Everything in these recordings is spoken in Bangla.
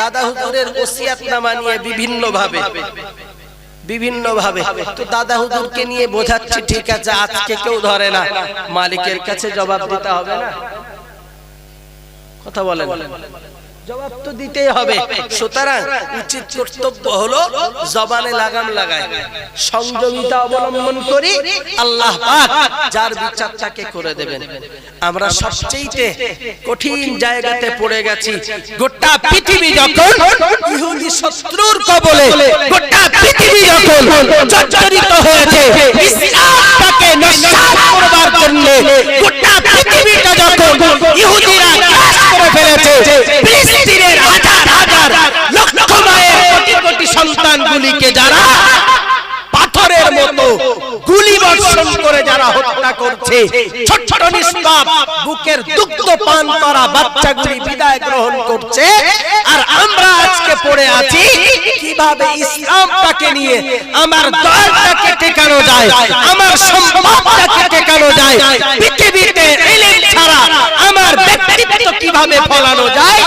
দাদা হুজুরের ওসিয়াত ওসিয়াতনামা নিয়ে বিভিন্ন ভাবে বিভিন্ন ভাবে তো দাদা হুজুরকে নিয়ে বোঝাচ্ছি, ঠিক আছে, আজকে কেউ ধরে না। মালিকের কাছে জবাব দিতে হবে না? কথা বলেন। জবাব তো দিতেই হবে। সুতরাং উচিত কর্তব্য হলো জবানে লাগাম লাগায় সংযমিতা অবলম্বন করি আল্লাহ পাক যার বিচার তাকে করে দেবেন। আমরা সবচেয়ে কঠিন জায়গাতে পড়ে গেছি। গোটা পৃথিবী যখন ইহুদি শত্রুর কবলে গোটা পৃথিবী যখন জর্জরিত হয়েছে, ইসলামটাকে নস্যাৎ করবার জন্য গোটা পৃথিবীটা যখন ইহুদিরা করে ফেলেছে সন্তানগুলিকে যারা পাথরের মতো গুলি বর্ষণ করে যারা হত্যা করছে ছোট ছোট নিষ্পাপ বুকের দুগ্ধ পান করা বাচ্চাগুলি বিদায় গ্রহণ করছে। আর আমরা আজকে পড়ে আছি কীভাবে ইসলামটাকে নিয়ে আমার দলটাকে টেকানো যায় আমার সম্পদটাকে টেকানো যায় পৃথিবীতে ইলম ছাড়া আমার ব্যক্তিত্ব কীভাবে ফলানো যায়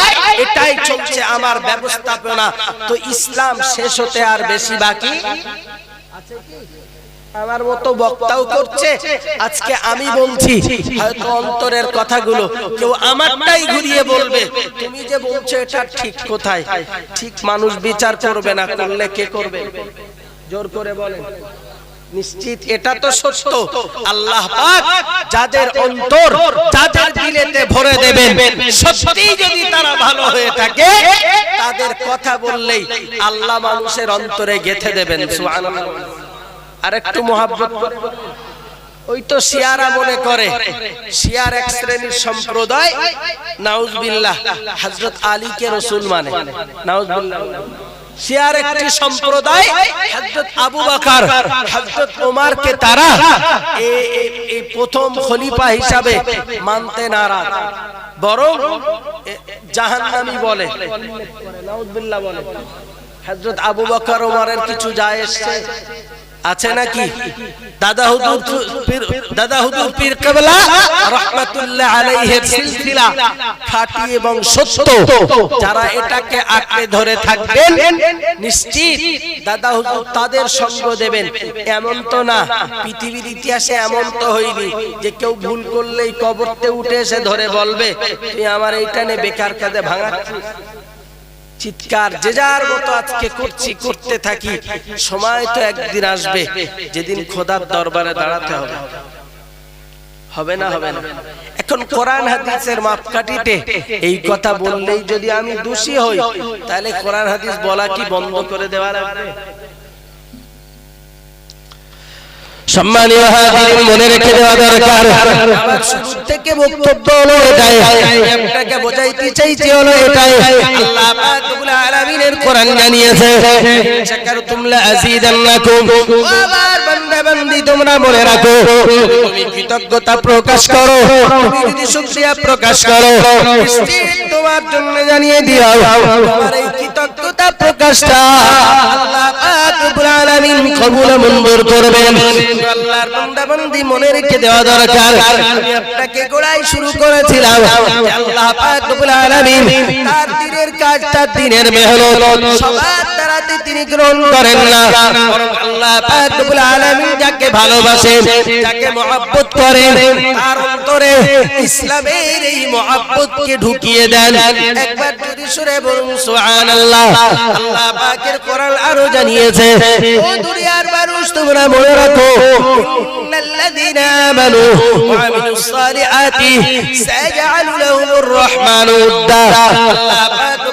আমার ব্যবস্থাপনা, তো ইসলাম শেষ হতে আর বেশি বাকি? আমার মতো বক্তাও করছে। আজকে আমি বলছি, হয়তো অন্তরের কথাগুলো কেউ আমারটাই ঘুরিয়ে বলবে। তুমি যে বলছো এটা ঠিক কোথায়? ঠিক মানুষ বিচার করবে না, করলে কে করবে? জোর করে বলেন। নিশ্চিত এটা তো সত্য। আল্লাহ পাক যাদের অন্তর যাদের দিলেতে ভরে দেবেন সত্যি যদি তারা ভালো হয়ে থাকে তাদের কথা বললেই আল্লাহ মানুষের অন্তরে গেথে দেবেন সুবহানাল্লাহ। আর একটু মহাব্বত ওই তো শিয়ারা মনে করে শিয়ার এক শ্রেণির সম্প্রদায় নাউজবিল্লাহ হযরত আলীকে রসুল মানে নাউজবিল্লাহ। শিয়ার একটি সম্প্রদায় হযরত আবু বকর হযরত ওমরকে তারা এই এই প্রথম খলিফা হিসাবে মানতে নারাজ। বরং জাহান্নামী বলে। নাউজবিল্লাহ বলে। হযরত আবু বকর ওমরের কিছু যায় এসছে। আছে নাকি? দাদা হুজুর পীর দাদা হুজুর পীর কেবলা রাহমাতুল্লাহ আলাইহির সিলসিলা খাঁটি এবং সত্য যারা এটাকে আঁকড়ে ধরে থাকবেন নিশ্চিত দাদা হুজুর তাদের সঙ্গ দেবেন। এমন তো না পৃথিবীর ইতিহাসে এমন তো হয়নি যে কেউ ভুল করলেই কবরতে উঠে এসে ধরে বলবে তুই আমার এইটা নে বেকার কাজে ভাঙাচ্ছিস? চিৎকার, যে যার মতো আজকে করছি, করতে থাকি। সময় তো একদিন আসবে, যেদিন খোদার দরবারে দাঁড়াতে হবে। হবে না হবে না। এখন কোরআন হাদিসের মাপকাঠিতে এই কথা বললেই যদি আমি দোষী হই, তাহলে কোরআন হাদিস বলা কি বন্ধ করে দেওয়া লাগবে? সম্মানীয় হাজিরিন মনে রেখে দেওয়া দরকার। আমার থেকে বক্তব্য হলো এটাই। আপনাকে বোঝাইতে চাইছি হলো এটাই। আল্লাহ পাক রব্বুল আলামিনের কোরআন জানিয়েছে শাকারতুম লা আযীদান্নাকুম। আবার বান্দা বান্দি তোমরা মনে রাখো তুমি কৃতজ্ঞতা প্রকাশ করো। তুমি যদি শুকরিয়া প্রকাশ করো তোমার জন্য জানিয়ে দিও তোমার এই কৃতজ্ঞতা প্রকাশটা আল্লাহ রব্বুল আলামিন কবুল মঞ্জুর করবেন। আল্লাহর বান্দা বান্দি মনে রেখে দেওয়া দরকার। আমি আপনাকে গোড়াই শুরু করেছিলাম। আল্লাহ পাক রব্বুল আলামিন তার দিনের কাজ দিনের মেহনত সবার দ্বারাতে তিনি গ্রহণ করেন না। আল্লাহ পাক রব্বুল আলামিন যাকে ভালোবাসেন যাকে মহব্বত করেন তার অন্তরে ইসলামের এই মহব্বতকে ঢুকিয়ে দেন একবার যদি সুরে বলুন সুবহানাল্লাহ আল্লাহ পাকের কোরআন আরো জানিয়েছে ও দুনিয়ার মানুষ তোমরা মনে রাখো الذين آمنوا وعملوا الصالحات سيجعل لهم الرحمن ودا الله পাক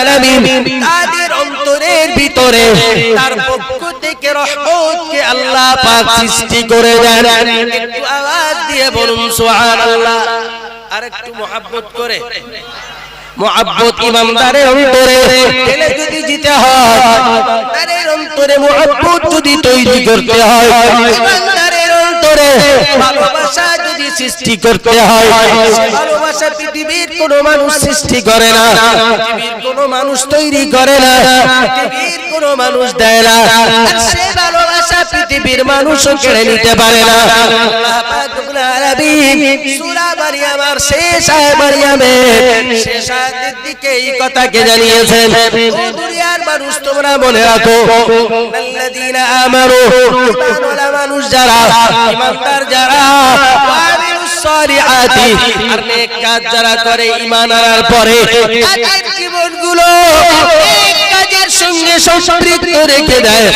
আলামিন তাদের অন্তরের ভিতরে, তার পক্ষ থেকে রহমতকে আল্লাহ পাক সৃষ্টি করে দেন। একটু আওয়াজ দিয়ে বলুন, সুবহানাল্লাহ। আর একটু মহব্বত করে। মোহাব্বত ইমানদারের অন্তরে ঠেলে যদি দিতে হয়, ইমানদারের অন্তরে মোহাব্বত যদি তৈরি করতে হয় অন্তরে ভালোবাসা যদি সৃষ্টি করতে হয়। ভালোবাসা পৃথিবীর কোনো মানুষ সৃষ্টি করে না। পৃথিবীর কোনো মানুষ তৈরি করে না। পৃথিবীর কোনো মানুষ দেয় না। আর সে ভালোবাসা পৃথিবীর মানুষও কেড়ে নিতে পারে না। সূরা মারইয়াম আর শেষ মারইয়ামের শেষ আয়াতের দিকে এই কথাকে দুনিয়ার মানুষ, তোমরা মনে রাখো, আল্লাযীনা আমানু ঈমানওয়ালা মানুষ যারা, ঈমানদার যারা সালিহাতি, আর নেক কাজ যারা করে, ঈমান আনার পরে তাদের জীবনগুলো সঙ্গে সম্পৃক্ত রেখে দেয়।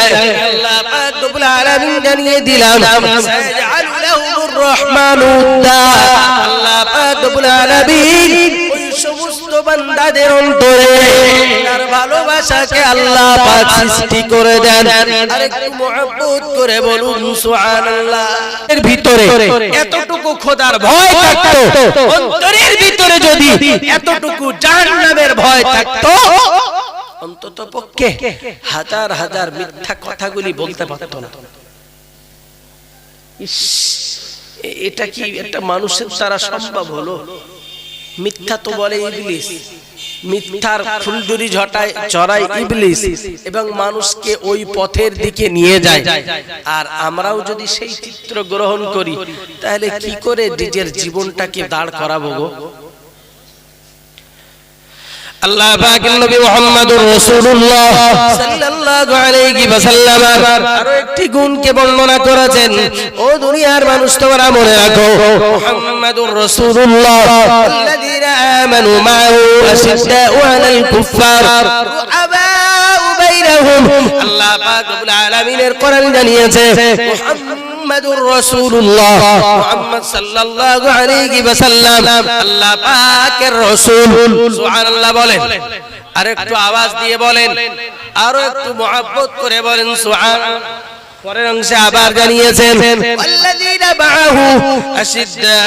আল্লাহ পাক রব্বুল আলামিন জানিয়ে দিলাম সায়াজআলু লাহুমুর আল্লাহ পাক রব্বুল আলামিন সমস্ত বান্দাদের অন্তরে তার ভালোবাসাকে আল্লাহ পাক সৃষ্টি করে দেন। আর একটু মহব্বত করে বলুন সুবহানাল্লাহ। এর ভিতরে এতটুকু খোদার ভয় থাকতো। অন্তরের ভিতরে যদি এতটুকু জাহান্নামের ভয় থাকতো অন্তত পক্ষে হাজার হাজার মিথ্যা কথাগুলি বলতে পারতো না। এটা কি একটা মানুষের দ্বারা সম্ভব হলো? মিথ্যা তো বলে ইবলিস। মিথ্যার ফুলজুরি ঝটায় চড়াই ইবলিস এবং মানুষকে ওই পথের দিকে নিয়ে যায়। আর আমরাও যদি সেই চিত্র গ্রহণ করি, তাহলে কি করে নিজের জীবনটাকে দাঁড় করাবো গো? আল্লাহ পাকের নবী মুহাম্মদুর রাসূলুল্লাহ সাল্লাল্লাহু আলাইহি ওয়াসাল্লাম আরও একটি গুণকে বর্ণনা করেছেন। ও দুনিয়ার মানুষ তোমরা মনে রাখো, মুহাম্মদুর রাসূলুল্লাহ আল্লাযীনা আমানু মা'হু আশিদ্দাউ আলাল কুফফার রুহাবাউ বাইনাহুম। আল্লাহ পাক রব্বুল আলামিনের কোরআন জানিয়েছে মুহাম্মাদুর রাসূলুল্লাহ। মুহাম্মদ সাল্লাল্লাহু আলাইহি ওয়াসাল্লাম আল্লাহ পাকের রাসূল। সুবহানাল্লাহ বলেন। আর আওয়াজ দিয়ে বলেন। আরও একটু মহব্বত করে বলেন, সুবহান। পরের অংশে আবার জানিয়েছেন ওয়াল্লাযীনা মাআহু আশিদ্দাউ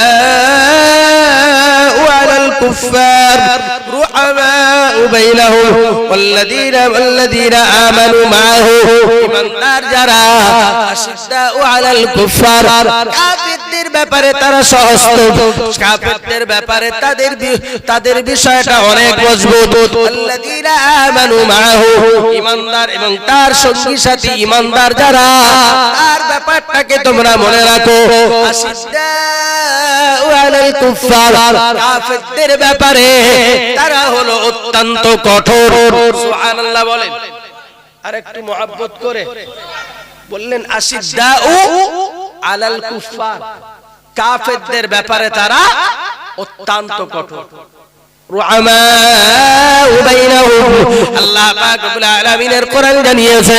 আলাল কুফফার রুহামাউ বাইনাহুম ওয়াল্লাযীনা ওয়াল্লাযীনা আমানু মাআহু ঈমানদার যারা আশিদ্দাউ আলাল কুফফার কাফিরদের ব্যাপারে তারা সহস্ত। কাফিরদের ব্যাপারে তাদের তাদের বিষয়টা অনেক মজবুত। আল্লাযীনা আমানু মাআহু ঈমানদার এবং তার সঙ্গী সাথী ঈমানদার যারা, তার ব্যাপারটাকে তোমরা মনে রাখো। কাফিরদের ব্যাপারে তারা হলো অত্যন্ত কঠোর। সুবহানাল্লাহ বলেন। আর একটু মহব্বত করে। বললেন, আশিদ্দাউ আলাল কুফফার। কাফেরদের ব্যাপারে তারা অত্যন্ত কঠোর। আল্লাহ পাক রব্বুল আলামিনের কোরআন জানিয়েছে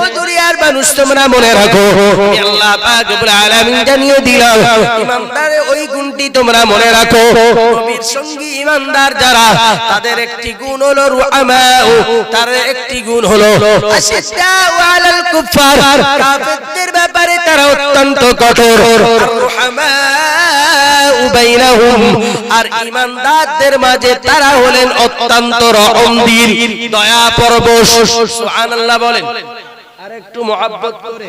ও দুনিয়ার মানুষ তোমরা মনে রাখো আল্লাহ পাক রব্বুল আলামিন জানিয়ে দিলাম ইমানদারের ওই গুণটি তোমরা মনে রাখো নবীর সঙ্গী ইমানদার যারা তাদের একটি গুণ হলো তার একটি গুণ হলো আশিদ্দাউ আলাল কুফার তারা অত্যন্ত কঠোর। আর ইমানদারদের মাঝে তারা হলেন অত্যন্ত রহমদিন দয়া পরবশ সুবহানাল্লাহ বলেন। আর একটু মহাব্বত করে।